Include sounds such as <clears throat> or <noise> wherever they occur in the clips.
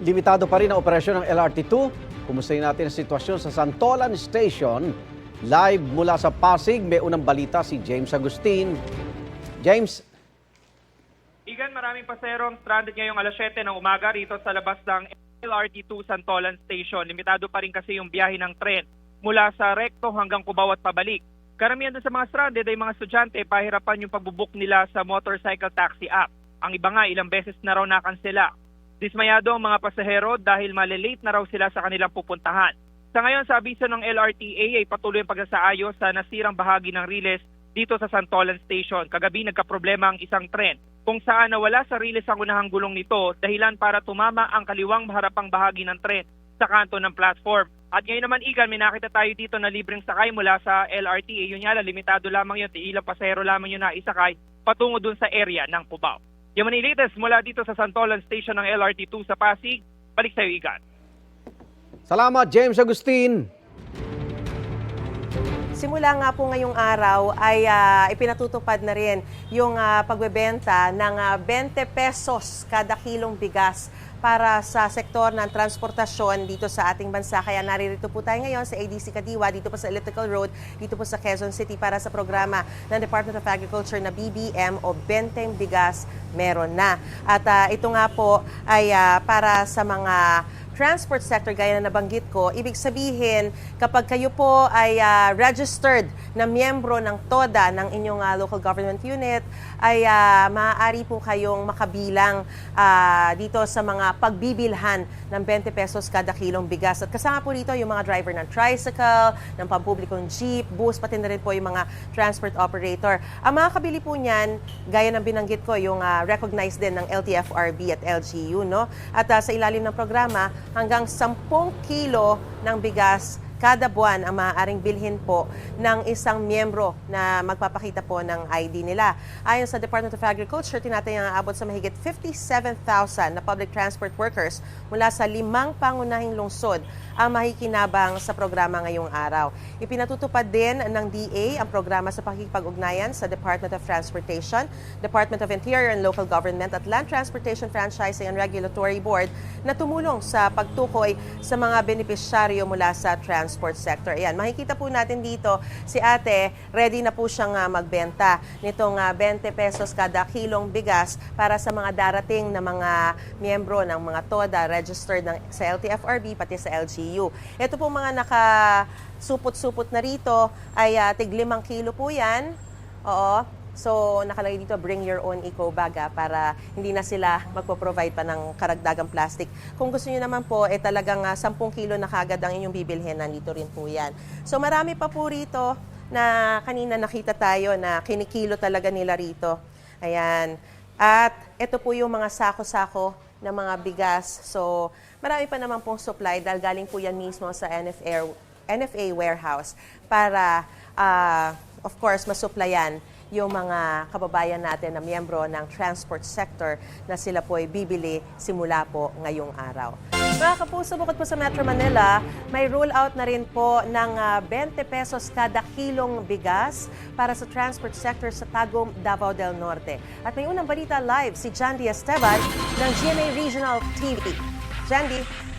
Limitado pa rin ang operasyon ng LRT2. Kumustahin natin ang sitwasyon sa Santolan Station. Live mula sa Pasig, may unang balita si James Agustin. James, Igan, maraming pasero ang stranded ngayong alas 7 ng umaga rito sa labas ng LRT2 Santolan Station. Limitado pa rin kasi yung biyahe ng tren mula sa Recto hanggang Cubao at pabalik. Karamihan sa mga stranded ay mga estudyante pahirapan yung pagbubuk nila sa motorcycle taxi app. Ang iba nga ilang beses na raw nakansela. Dismayado ang mga pasahero dahil malilate na raw sila sa kanilang pupuntahan. Sa ngayon, sa abiso ng LRTA ay patuloy ang pagsasaayos sa nasirang bahagi ng riles dito sa Santolan Station. Kagabi nagkaproblema ang isang tren kung saan nawala sa riles ang unahang gulong nito dahilan para tumama ang kaliwang harapang bahagi ng tren sa kanto ng platform. At ngayon naman, Igan, may nakita tayo dito na libreng sakay mula sa LRTA. Yun nga limitado lamang yun, ilang pasahero lamang yun na isakay patungo dun sa area ng Cubao. Yung mga latest mula dito sa Santolan Station ng LRT2 sa Pasig, balik sa'yo, Igan. salamat James Agustin. Simula nga po ngayong araw ay ah, ipinatutupad na rin yung ah, pagbebenta ng ah, 20 pesos kada kilong bigas para sa sektor ng transportasyon dito sa ating bansa. Kaya naririto po tayo ngayon sa ADC Kadiwa, dito po sa Elliptical Road, dito po sa Quezon City para sa programa ng Department of Agriculture na BBM o Benteng Bigas meron na. At ah, ito nga po ay ah, para sa mga transport sector gaya na nabanggit ko, ibig sabihin kapag kayo po ay ah, registered na miyembro ng TODA ng inyong ah, local government unit, ay ah, maaari po kayong makabilang ah, dito sa mga pagbibilhan ng 20 pesos kada kilong bigas. At kasama po dito yung mga driver ng tricycle, ng pampublikong jeep, bus, pati na rin po yung mga transport operator. Ang mga kabili po niyan, gaya ng binanggit ko, yung ah, recognized din ng LTFRB at LGU, no? At ah, sa ilalim ng programa, hanggang 10 kilo ng bigas kada buwan ang maaaring bilhin po ng isang miyembro na magpapakita po ng ID nila. Ayon sa Department of Agriculture, tinatayang aabot sa mahigit 57,000 na public transport workers mula sa limang pangunahing lungsod ang makikinabang sa programa ngayong araw. Ipinatutupad din ng DA ang programa sa pakikipag-ugnayan sa Department of Transportation, Department of Interior and Local Government at Land Transportation Franchising and Regulatory Board na tumulong sa pagtukoy sa mga benepisyaryo mula sa transport sector. Ayan, makikita po natin dito si ate, ready na po siyang ah, magbenta nitong ah, 20 pesos kada kilong bigas para sa mga darating na mga miyembro ng mga TODA registered ng, sa LTFRB pati sa LGU. Ito po mga naka supot-supot na rito ay ah, tig 5 kilo po yan. Oo. So, nakalagay dito, bring your own eco bag ah, para hindi na sila magpo-provide pa ng karagdagang plastic. Kung gusto niyo naman po, eh talagang ah, 10 kilo na kagad ang inyong bibilhin, nandito rin po yan. So, marami pa po rito na kanina nakita tayo na kinikilo talaga nila rito. Ayan. At ito po yung mga sako-sako ng mga bigas. So, marami pa naman pong supply dahil galing po yan mismo sa NFA, NFA warehouse para, ah, of course, masuplayan yung mga kababayan natin na miyembro ng transport sector na sila po ay bibili simula po ngayong araw. Mga kapuso, bukod po sa Metro Manila, may roll out na rin po ng ah, 20 pesos kada kilong bigas para sa transport sector sa Tagum, Davao del Norte. At may unang balita live si Jandy Esteban ng GMA Regional TV. Jandy.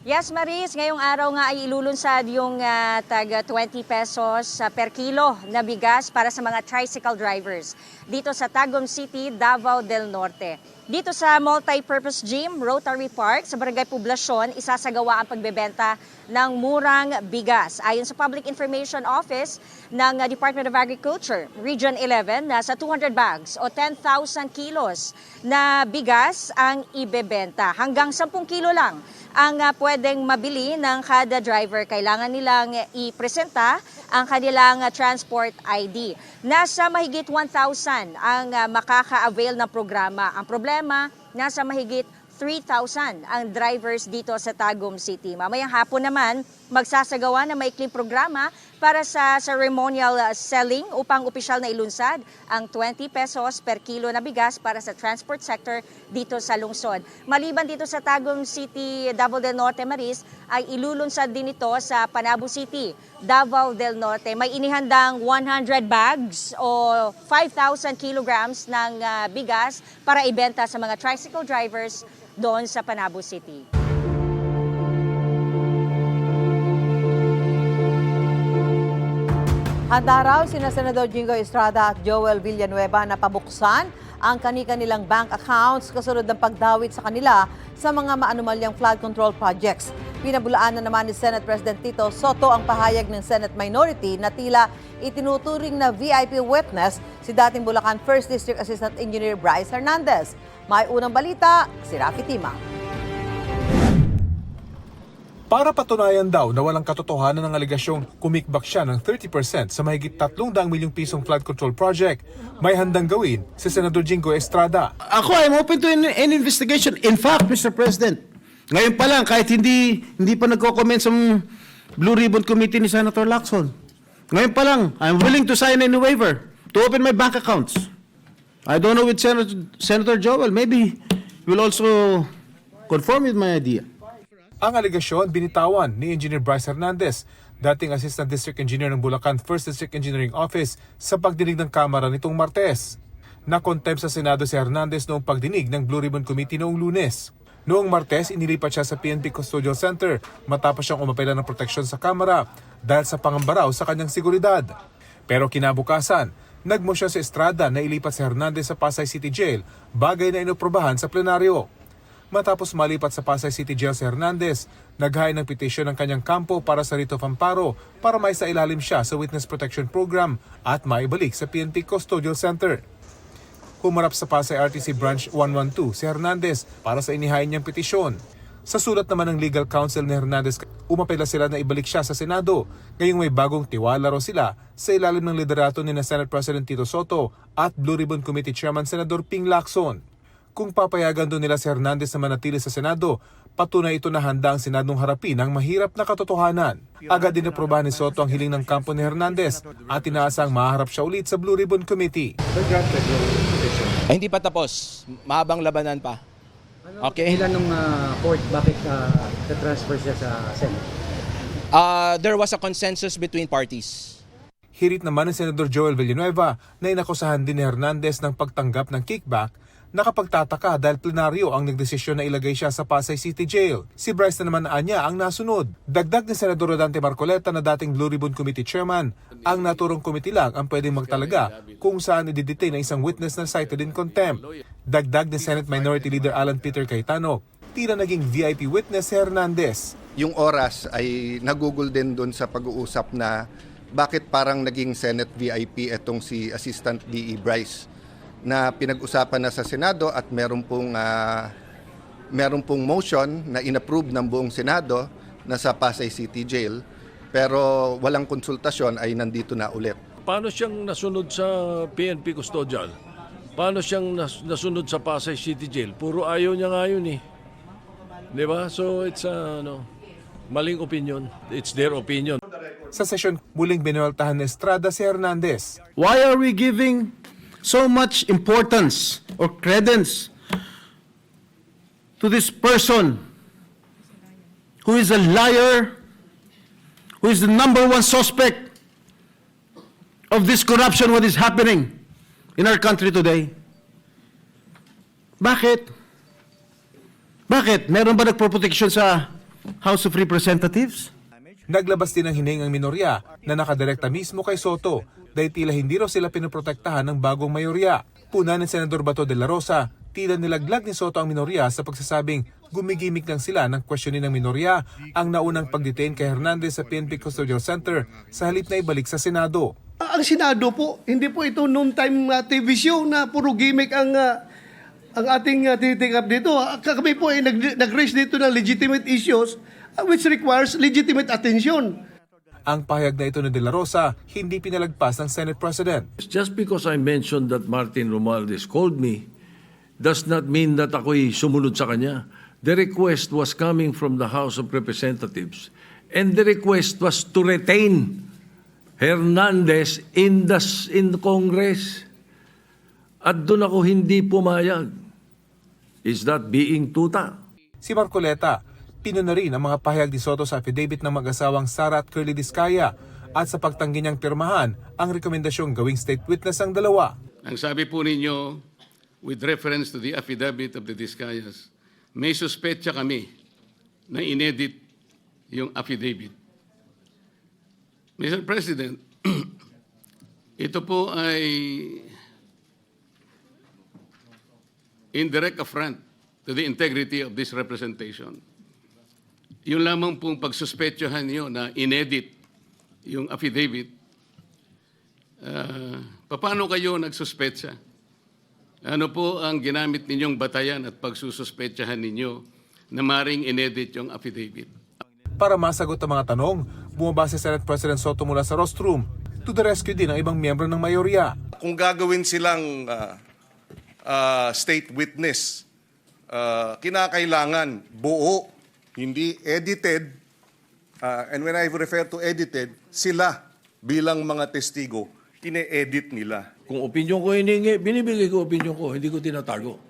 Yes, Maris, ngayong araw nga ay ilulunsad yung ah, tag 20 pesos ah, per kilo na bigas para sa mga tricycle drivers dito sa Tagum City, Davao del Norte. Dito sa multi-purpose gym, Rotary Park, sa Barangay Poblasyon, isasagawa ang pagbebenta ng murang bigas. Ayon sa Public Information Office ng ah, Department of Agriculture, Region 11, nasa 200 bags o 10,000 kilos na bigas ang ibebenta. Hanggang 10 kilo lang ang ah, pwedeng mabili ng kada driver. Kailangan nilang ipresenta ang kanilang ah, transport ID. Nasa mahigit 1,000 ang ah, makaka-avail ng programa. Ang problema, nasa mahigit 3,000 ang drivers dito sa Tagum City. Mamayang hapon naman, magsasagawa ng maikling programa para sa ceremonial uh, selling upang opisyal na ilunsad ang 20 pesos per kilo na bigas para sa transport sector dito sa lungsod. Maliban dito sa Tagum City, Davao del Norte, Maris, ay ilulunsad din ito sa Panabo City, Davao del Norte. May inihandang 100 bags o 5,000 kilograms ng uh, bigas para ibenta sa mga tricycle drivers doon sa Panabo City. Handa raw sina Senador Jingo Estrada at Joel Villanueva na pabuksan ang kani-kanilang bank accounts kasunod ng pagdawit sa kanila sa mga maanumalyang flood control projects. Pinabulaan na naman ni Senate President Tito Soto ang pahayag ng Senate Minority na tila itinuturing na VIP witness si dating Bulacan 1st District Assistant Engineer Bryce Hernandez. May unang balita, si Rafi Tima. Para patunayan daw na walang katotohanan ng aligasyong kumikbak siya ng 30% sa mahigit 300 milyong pisong flood control project, may handang gawin si Senador Jingo Estrada. Ako, I'm open to any, any investigation. In fact, Mr. President, ngayon pa lang, kahit hindi, hindi pa nagko-comment sa Blue Ribbon Committee ni Senator Lacson, ngayon pa lang, I'm willing to sign any waiver to open my bank accounts. I don't know with Senator, Senator Joel, maybe will also conform with my idea. Ang aligasyon binitawan ni Engineer Bryce Hernandez, dating Assistant District Engineer ng Bulacan 1st District Engineering Office sa pagdinig ng Kamara nitong Martes. Nakontem sa Senado si Hernandez noong pagdinig ng Blue Ribbon Committee noong lunes. Noong Martes, inilipat siya sa PNP Custodial Center matapos siyang umapela ng proteksyon sa Kamara dahil sa pangambaraw sa kanyang seguridad. Pero kinabukasan, nagmosyon si Estrada na ilipat si Hernandez sa Pasay City Jail, bagay na inoprobahan sa plenaryo. Matapos malipat sa Pasay City Jail si Hernandez, naghain ng petisyon ng kanyang kampo para sa writ of amparo para may sa ilalim siya sa Witness Protection Program at maibalik sa PNP Custodial Center. Humarap sa Pasay RTC Branch 112 si Hernandez para sa inihain niyang petisyon. Sa sulat naman ng legal counsel ni Hernandez, umapela sila na ibalik siya sa Senado. Ngayong may bagong tiwala raw sila sa ilalim ng liderato ni na Senate President Tito Soto at Blue Ribbon Committee Chairman Senador Ping Lacson. Kung papayagan doon nila si Hernandez na manatili sa Senado, patunay ito na handa ang Senadong harapin ang mahirap na katotohanan. Agad din aprobahan ni Soto ang hiling ng kampo ni Hernandez at inaasang maharap siya ulit sa Blue Ribbon Committee. Ay, hindi pa tapos. Mahabang labanan pa. Okay? Ilan ng uh, court, bakit uh, transfer siya sa Senate? Uh, there was a consensus between parties. Hirit naman ni Senador Joel Villanueva na inakusahan din ni Hernandez ng pagtanggap ng kickback nakapagtataka dahil plenaryo ang nagdesisyon na ilagay siya sa Pasay City Jail. Si Bryce na naman anya ang nasunod. Dagdag ni Senador Rodante Marcoleta na dating Blue Ribbon Committee Chairman, ang naturong committee lang ang pwedeng magtalaga kung saan i-detain ang isang witness na cited in contempt. Dagdag ni Senate Minority Leader Alan Peter Cayetano, tila naging VIP witness si Hernandez. yung oras ay nagugol din doon sa pag-uusap na bakit parang naging Senate VIP itong si Assistant DE Bryce na pinag-usapan na sa Senado at meron pong ah, meron pong motion na inapprove ng buong Senado na sa Pasay City Jail pero walang konsultasyon ay nandito na ulit. Paano siyang nasunod sa PNP Custodial? Paano siyang nas- nasunod sa Pasay City Jail? Puro ayaw niya nga yun eh. Di ba? So it's uh, ano, maling opinion. It's their opinion. Sa sesyon, muling binueltahan ni Estrada si Hernandez. Why are we giving so much importance or credence to this person who is a liar, who is the number one suspect of this corruption, what is happening in our country today? Bakit? Bakit? Meron ba nagproproteksyon sa House of Representatives? Naglabas din ng hining ang minorya na nakadirekta mismo kay Soto dahil tila hindi raw sila pinoprotektahan ng bagong mayorya. Puna ni Senador Bato de la Rosa, tila nilaglag ni Soto ang minorya sa pagsasabing gumigimik lang sila ng questionin ng minorya ang naunang pagdetain kay Hernandez sa PNP Custodial Center sa halip na ibalik sa Senado. Ang Senado po, hindi po ito noon time uh, TV show na puro gimmick ang uh, ang ating uh, up dito. Ah, Kami po ay nag- nag-raise dito ng legitimate issues uh, which requires legitimate attention. Ang pahayag na ito ni De La Rosa hindi pinalagpas ng Senate President. Just because I mentioned that Martin Romualdez called me does not mean that ako'y sumunod sa kanya. The request was coming from the House of Representatives and the request was to retain Hernandez in the, in the Congress. At doon ako hindi pumayag. Is that being tuta? Si Marcoleta, pino na rin ang mga pahayag ni Soto sa affidavit ng mag-asawang Sara at Curly Discaya at sa pagtanggi niyang pirmahan ang rekomendasyong gawing state witness ang dalawa. Ang sabi po ninyo, with reference to the affidavit of the Discayas, may suspetsa kami na inedit yung affidavit. Mr. President, <clears throat> ito po ay indirect affront to the integrity of this representation. Yung lamang pong pagsuspetsahan niyo na inedit yung affidavit, Ah, paano kayo nagsuspetsa? Ano po ang ginamit ninyong batayan at pagsususpetsahan ninyo na maring inedit yung affidavit? Para masagot ang mga tanong, bumaba si Senate President Soto mula sa rostrum to the rescue din ang ibang miyembro ng mayorya. kung gagawin silang ah, ah, state witness, ah, kinakailangan buo, hindi edited. Ah, and when I refer to edited, sila bilang mga testigo, ine-edit nila. Kung opinion ko hiningi, binibigay ko opinion ko, hindi ko tinatago.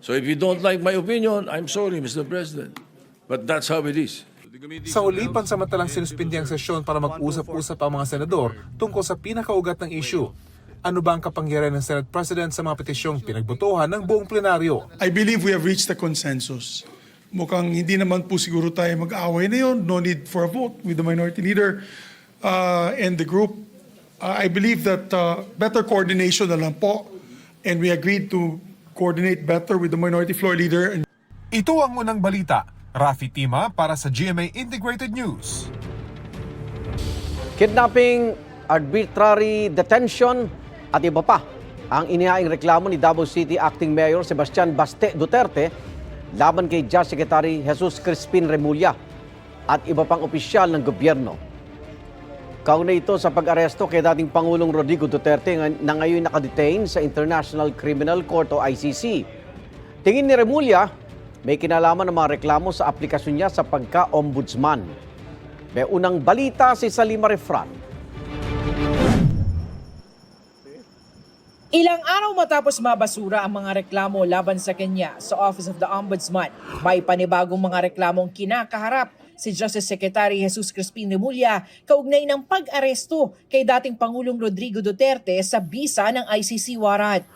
So if you don't like my opinion, I'm sorry, Mr. President. But that's how it is. Sa uli, pansamantalang sinuspindi ang sesyon para mag-usap-usap ang mga senador tungkol sa pinakaugat ng issue. Ano ba ang kapangyarihan ng Senate President sa mga petisyong pinagbotohan ng buong plenaryo? I believe we have reached a consensus. Mukhang hindi naman po siguro tayo mag-away na yun. No need for a vote with the minority leader uh, and the group. Uh, I believe that uh, better coordination na lang po. And we agreed to coordinate better with the minority floor leader and Ito ang unang balita. Rafi Tima para sa GMA Integrated News. Kidnapping, arbitrary detention at iba pa ang inihaing reklamo ni Davao City Acting Mayor Sebastian Baste Duterte laban kay Judge Secretary Jesus Crispin Remulla at iba pang opisyal ng gobyerno. Kauna ito sa pag-aresto kay dating Pangulong Rodrigo Duterte na ngayon nakadetain sa International Criminal Court o ICC. Tingin ni Remulla, may kinalaman ng mga reklamo sa aplikasyon niya sa pagka-ombudsman. May unang balita si Salima Refran. Ilang araw matapos mabasura ang mga reklamo laban sa kanya sa Office of the Ombudsman, may panibagong mga reklamong kinakaharap si Justice Secretary Jesus Crispin Remulla kaugnay ng pag-aresto kay dating Pangulong Rodrigo Duterte sa bisa ng ICC warrant.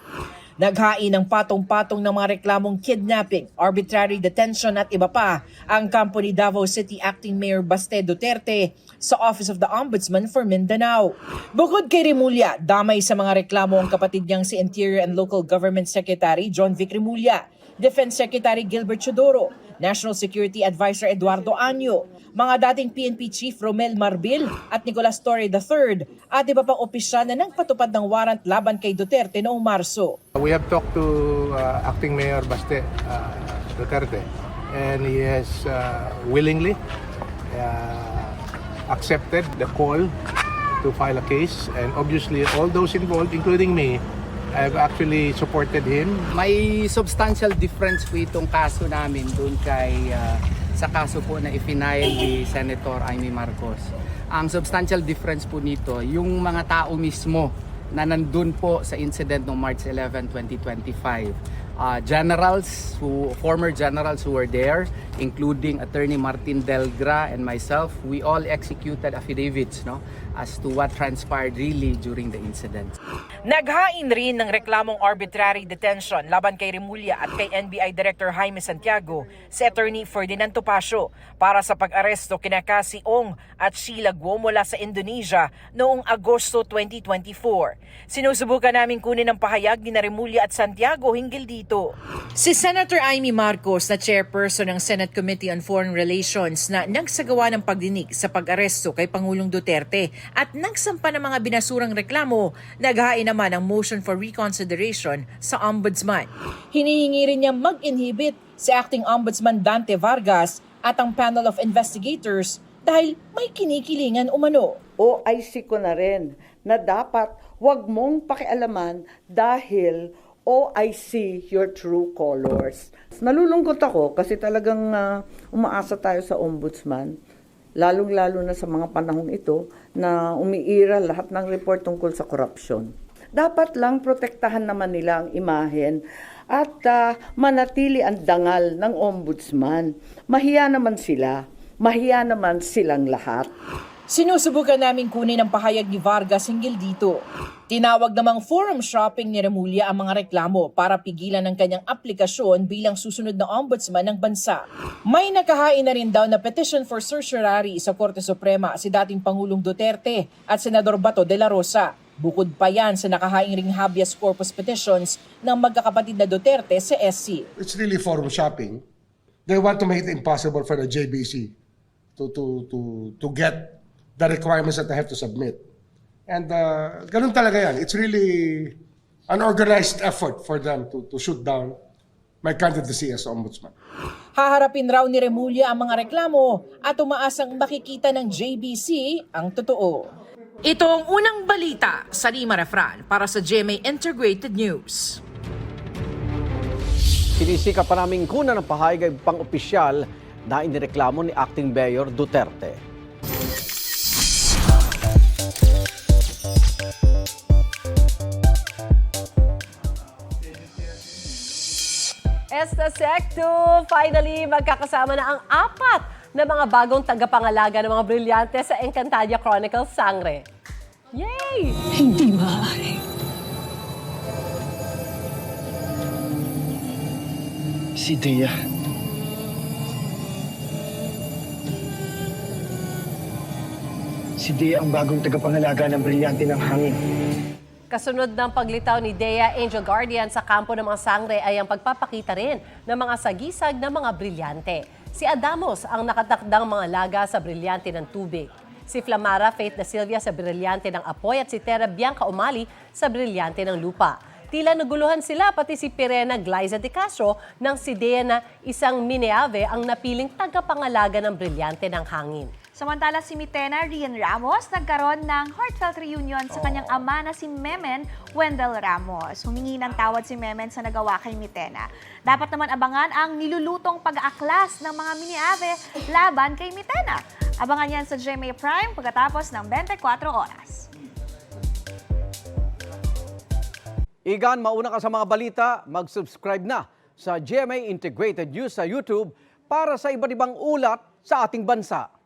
Naghain ng patong-patong ng mga reklamong kidnapping, arbitrary detention at iba pa ang kampo ni Davao City Acting Mayor Baste Duterte sa Office of the Ombudsman for Mindanao. Bukod kay Remulla, damay sa mga reklamo ang kapatid niyang si Interior and Local Government Secretary John Vic Remulla, Defense Secretary Gilbert Chodoro, National Security Advisor Eduardo Anyo, mga dating PNP Chief Romel Marbil at Nicolas Torre III at iba pang opisyal na nagpatupad ng warrant laban kay Duterte noong Marso. We have talked to uh, Acting Mayor Baste uh, Duterte and he has uh, willingly uh, accepted the call to file a case and obviously all those involved including me have actually supported him May substantial difference po itong kaso namin doon kay ah, sa kaso po na ifinail ni Senator Amy Marcos. Ang substantial difference po nito, yung mga tao mismo na nandun po sa incident noong March 11, 2025. Ah, generals who former generals who were there including attorney Martin Delgra and myself we all executed affidavits no as to what transpired really during the incident Naghain rin ng reklamong arbitrary detention laban kay Remulla at kay NBI Director Jaime Santiago si Attorney Ferdinand Topacio para sa pag-aresto kina Cassie Ong at Sheila Guo mula sa Indonesia noong Agosto 2024. Sinusubukan namin kunin ang pahayag ni Remulla at Santiago hinggil dito. Si Senator Amy Marcos na chairperson ng Senate Committee on Foreign Relations na nagsagawa ng pagdinig sa pag-aresto kay Pangulong Duterte at nagsampa ng mga binasurang reklamo, naghain naman ang motion for reconsideration sa Ombudsman. Hinihingi rin niya mag-inhibit si Acting Ombudsman Dante Vargas at ang panel of investigators dahil may kinikilingan umano. OIC ko na rin na dapat wag mong pakialaman dahil OIC your true colors. Nalulungkot ako kasi talagang ah, umaasa tayo sa ombudsman. lalong-lalo na sa mga panahon ito na umiira lahat ng report tungkol sa korupsyon. Dapat lang protektahan naman nila ang imahen at ah, manatili ang dangal ng ombudsman. Mahiya naman sila. Mahiya naman silang lahat. Sinusubukan namin kunin ang pahayag ni Vargas hinggil dito. Tinawag namang forum shopping ni Remulla ang mga reklamo para pigilan ang kanyang aplikasyon bilang susunod na ombudsman ng bansa. May nakahain na rin daw na petition for certiorari sa Korte Suprema si dating Pangulong Duterte at Senador Bato de la Rosa. Bukod pa yan sa nakahaing ring habeas corpus petitions ng magkakapatid na Duterte sa SC. it's really forum shopping. They want to make it impossible for the JBC to to to to get the requirements that they have to submit. And uh, ganun talaga yan. It's really an organized effort for them to to shoot down my candidacy as ombudsman. Haharapin raw ni Remulla ang mga reklamo at umaasang makikita ng JBC ang totoo. Ito ang unang balita sa Lima Refran para sa GMA Integrated News. Sinisika pa namin kuna ng pahayag ay pang-opisyal na inireklamo ni Acting Mayor Duterte. Esta Secto, finally magkakasama na ang apat na mga bagong tagapangalaga ng mga brilyante sa Encantadia Chronicles Sangre. Yay! Hindi maaari. Si Dea. Si Dea ang bagong tagapangalaga ng brilyante ng hangin. Kasunod ng paglitaw ni Dea Angel Guardian sa kampo ng mga sangre ay ang pagpapakita rin ng mga sagisag ng mga brilyante. Si Adamos ang nakatakdang mga laga sa brilyante ng tubig. Si Flamara Faith da Silvia sa brilyante ng apoy at si Terra Bianca Umali sa brilyante ng lupa. Tila naguluhan sila pati si Pirena Glyza de Castro nang si Dea na isang mineave ang napiling tagapangalaga ng brilyante ng hangin. Samantala si Mitena Rian Ramos nagkaroon ng heartfelt reunion sa kanyang ama na si Memen Wendell Ramos. Humingi ng tawad si Memen sa nagawa kay Mitena. Dapat naman abangan ang nilulutong pag-aaklas ng mga mini-ave laban kay Mitena. Abangan yan sa GMA Prime pagkatapos ng 24 oras. Igan, mauna ka sa mga balita, mag-subscribe na sa GMA Integrated News sa YouTube para sa iba't ibang ulat sa ating bansa.